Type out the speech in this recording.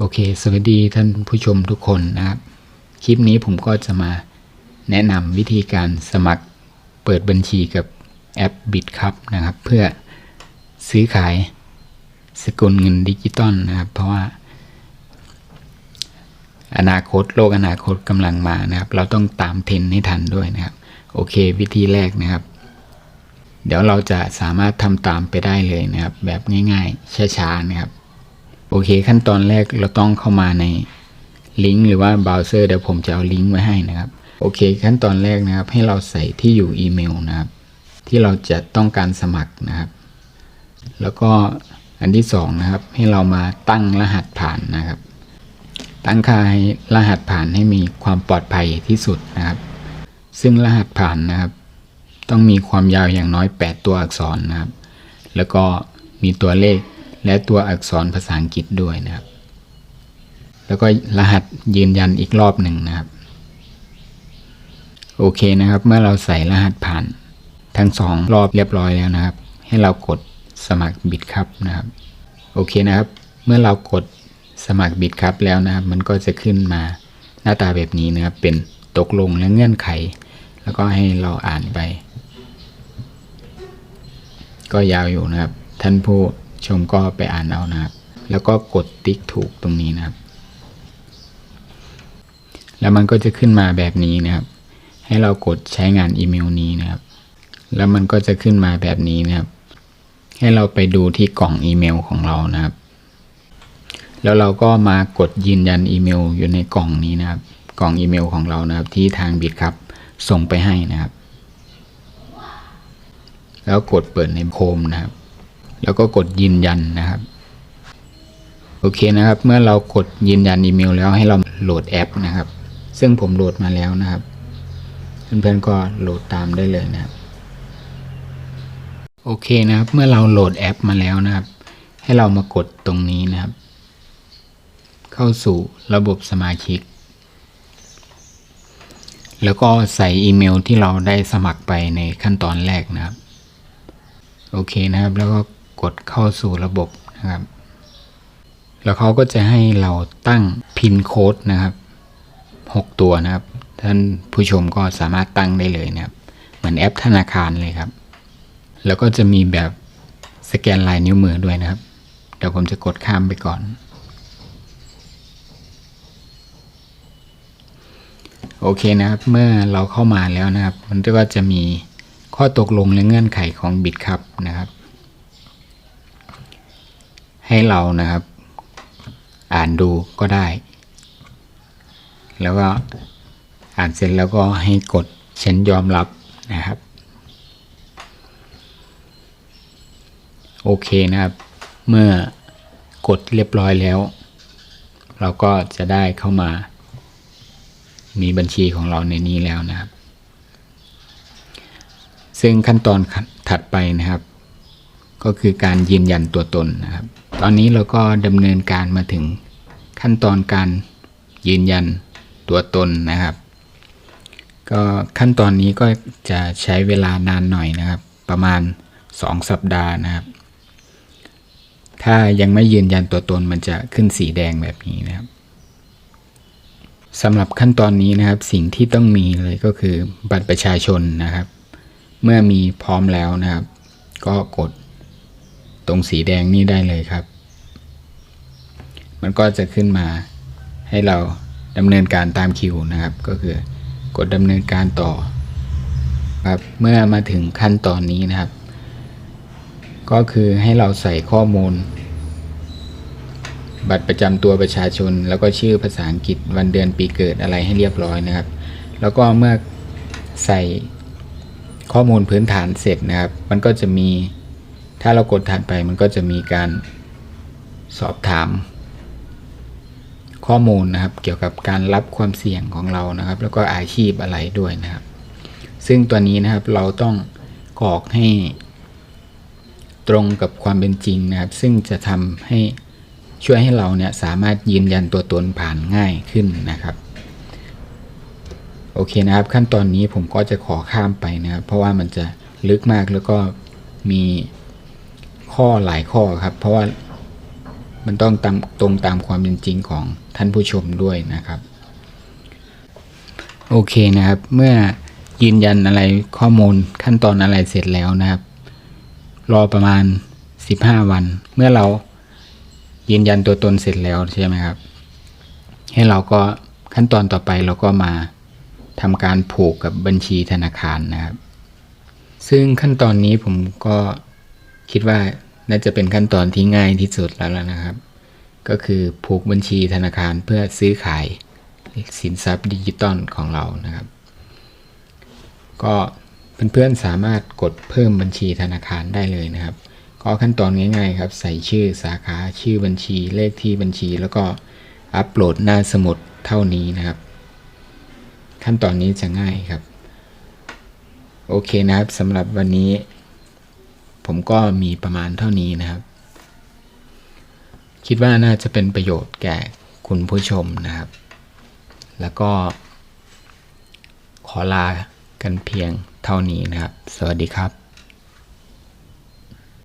โอเค สวัสดีท่านผู้ชมทุกคนนะครับ คลิปนี้ผมก็จะมาแนะนำวิธีการสมัครเปิดบัญชีกับแอป BitCup นะครับ เพื่อซื้อขายสกุลเงินดิจิตอลนะครับ เพราะว่า อนาคตโลกอนาคตกำลังมานะครับ เราต้องตามเทรนให้ทันด้วยนะครับ โอเค วิธีแรกนะครับ เดี๋ยวเราจะสามารถทำตามไปได้เลยนะครับ แบบง่าย ๆช้าๆนะครับ โอเคขั้นตอนแรกเราต้องเข้ามาในลิงก์หรือว่าเบราว์เซอร์เดี๋ยวผมจะเอาลิงก์ไว้ให้นะครับ โอเค ขั้นตอนแรกนะครับ ให้เราใส่ที่อยู่อีเมลนะครับ ที่เราจะต้องการสมัครนะครับ แล้วก็อันที่สองนะครับ ให้เรามาตั้งรหัสผ่านนะครับ ตั้งค่าให้รหัสผ่านให้มีความปลอดภัยที่สุดนะครับ ซึ่งรหัสผ่านนะครับ ต้องมีความยาวอย่างน้อย 8 ตัวอักษรนะครับ แล้วก็มีตัวเลข และตัวอักษรภาษาอังกฤษด้วยนะครับ แล้วก็รหัสยืนยันอีกรอบหนึ่งนะครับ โอเคนะครับ เมื่อเราใส่รหัสผ่าน ทั้งสองรอบเรียบร้อยแล้วนะครับ ให้เรากดสมัครบิตครับนะครับ โอเคนะครับ เมื่อเรากดสมัครบิตครับแล้วนะครับ มันก็จะขึ้นมาหน้าตาแบบนี้นะครับ เป็นตกลงและเงื่อนไข แล้วก็ให้เราอ่านไป ก็ยาวอยู่นะครับ ท่านผู้ ชมก็ไปอ่านเอานะครับ แล้วก็กดติ๊กถูกตรงนี้นะครับ แล้วมันก็จะขึ้นมาแบบนี้นะครับ ให้เรากดใช้งานอีเมลนี้นะครับ แล้วมันก็จะขึ้นมาแบบนี้นะครับ ให้เราไปดูที่กล่องอีเมลของเรานะครับ แล้วเราก็มากดยืนยันอีเมลอยู่ในกล่องนี้นะครับ กล่องอีเมลของเรานะครับ ที่ทางบิดครับส่งไปให้นะครับ แล้วกดเปิดในโคมนะครับ แล้วก็กดยืนยันนะครับ โอเคนะครับ เมื่อเรากดยืนยันอีเมลแล้วให้เราโหลดแอปนะครับ ซึ่งผมโหลดมาแล้วนะครับ เพื่อนๆก็โหลดตามได้เลยนะครับ โอเคนะครับ เมื่อเราโหลดแอปมาแล้วนะครับ ให้เรามากดตรงนี้นะครับ เข้าสู่ระบบสมาชิก แล้วก็ใส่อีเมลที่เราได้สมัครไปในขั้นตอนแรกนะครับ โอเคนะครับ แล้วก็ กดเข้าสู่ระบบนะครับ แล้วเขาก็จะให้เราตั้งพินโค้ดนะครับ 6 ตัวนะครับ ท่านผู้ชมก็สามารถตั้งได้เลยนะครับ เหมือนแอปธนาคารเลยครับ แล้วก็จะมีแบบสแกนลายนิ้วมือด้วยนะครับ เดี๋ยวผมจะกดข้ามไปก่อน โอเคนะครับ เมื่อเราเข้ามาแล้วนะครับ มันก็จะมีข้อตกลงและเงื่อนไขของบิตครับนะครับ ให้เรานะครับ อ่านดูก็ได้ แล้วก็อ่านเสร็จแล้วก็ให้กดฉันยอมรับนะครับ โอเคนะครับ เมื่อกดเรียบร้อยแล้ว เราก็จะได้เข้ามา มีบัญชีของเราในนี้แล้วนะครับ ซึ่งขั้นตอนถัดไปนะครับ ก็คือการยืนยันตัวตนนะครับ ตอนนี้เราก็ดำเนินการมาถึงขั้นตอนการยืนยันตัวตนนะครับ ก็ขั้นตอนนี้ก็จะใช้เวลานานหน่อยนะครับ ประมาณ 2 สัปดาห์นะครับ ถ้ายังไม่ยืนยันตัวตนมันจะขึ้นสีแดงแบบนี้นะครับสำหรับขั้นตอนนี้นะครับสิ่งที่ต้องมีเลยก็คือบัตรประชาชนนะครับ เมื่อมีพร้อมแล้วนะครับ ก็กด ตรงสีแดงนี้ได้เลยครับ มันก็จะขึ้นมาให้เราดำเนินการตามคิวนะครับ ก็คือกดดำเนินการต่อครับเมื่อมาถึงขั้นตอนนี้นะครับ ก็คือให้เราใส่ข้อมูล บัตรประจำตัวประชาชน แล้วก็ชื่อภาษาอังกฤษวันเดือนปีเกิดอะไรให้เรียบร้อยนะครับ แล้วก็เมื่อใส่ข้อมูลพื้นฐานเสร็จนะครับ มันก็จะมี ถ้าเรากดถัดไปมันก็จะมีการสอบถาม ข้อมูลนะครับ เกี่ยวกับการรับความเสี่ยงของเรานะครับ แล้วก็อาชีพอะไรด้วยนะครับ ซึ่งตัวนี้นะครับเราต้องกรอกให้ตรงกับความเป็นจริงนะครับ ซึ่งจะทำให้ช่วยให้เราเนี่ยสามารถยืนยันตัวตนผ่านง่ายขึ้นนะครับ โอเคนะครับ ขั้นตอนนี้ผมก็จะขอข้ามไปนะครับ เพราะว่ามันจะลึกมากแล้วก็มี ข้อหลายข้อครับ เพราะว่ามันต้องตามตรงตามความเป็นจริงของท่านผู้ชมด้วยนะครับ โอเคนะครับ เมื่อยืนยันอะไรข้อมูลขั้นตอนอะไรเสร็จแล้วนะครับ รอประมาณ 15 วัน เมื่อเรายืนยันตัวตนเสร็จแล้วใช่ไหมครับ ให้เราก็ขั้นตอนต่อไปเราก็มาทำการผูกกับบัญชีธนาคารนะครับ ซึ่งขั้นตอนนี้ผมก็คิดว่า น่าจะเป็นขั้นตอนที่ง่ายที่สุดแล้วล่ะนะครับ ก็คือผูกบัญชีธนาคารเพื่อซื้อขายสินทรัพย์ดิจิตอลของเรานะครับ ก็เพื่อนๆสามารถกดเพิ่มบัญชีธนาคารได้เลยนะครับ ก็ขั้นตอนง่ายๆครับ ใส่ชื่อสาขาชื่อบัญชีเลขที่บัญชี แล้วก็อัปโหลดหน้าสมุดเท่านี้นะครับ ขั้นตอนนี้จะง่ายครับ โอเคนะครับสำหรับวันนี้ ผมก็มีประมาณเท่านี้นะครับ คิดว่าน่าจะเป็นประโยชน์แก่คุณผู้ชมนะครับ แล้วก็ ขอลากันเพียงเท่านี้นะครับ สวัสดีครับ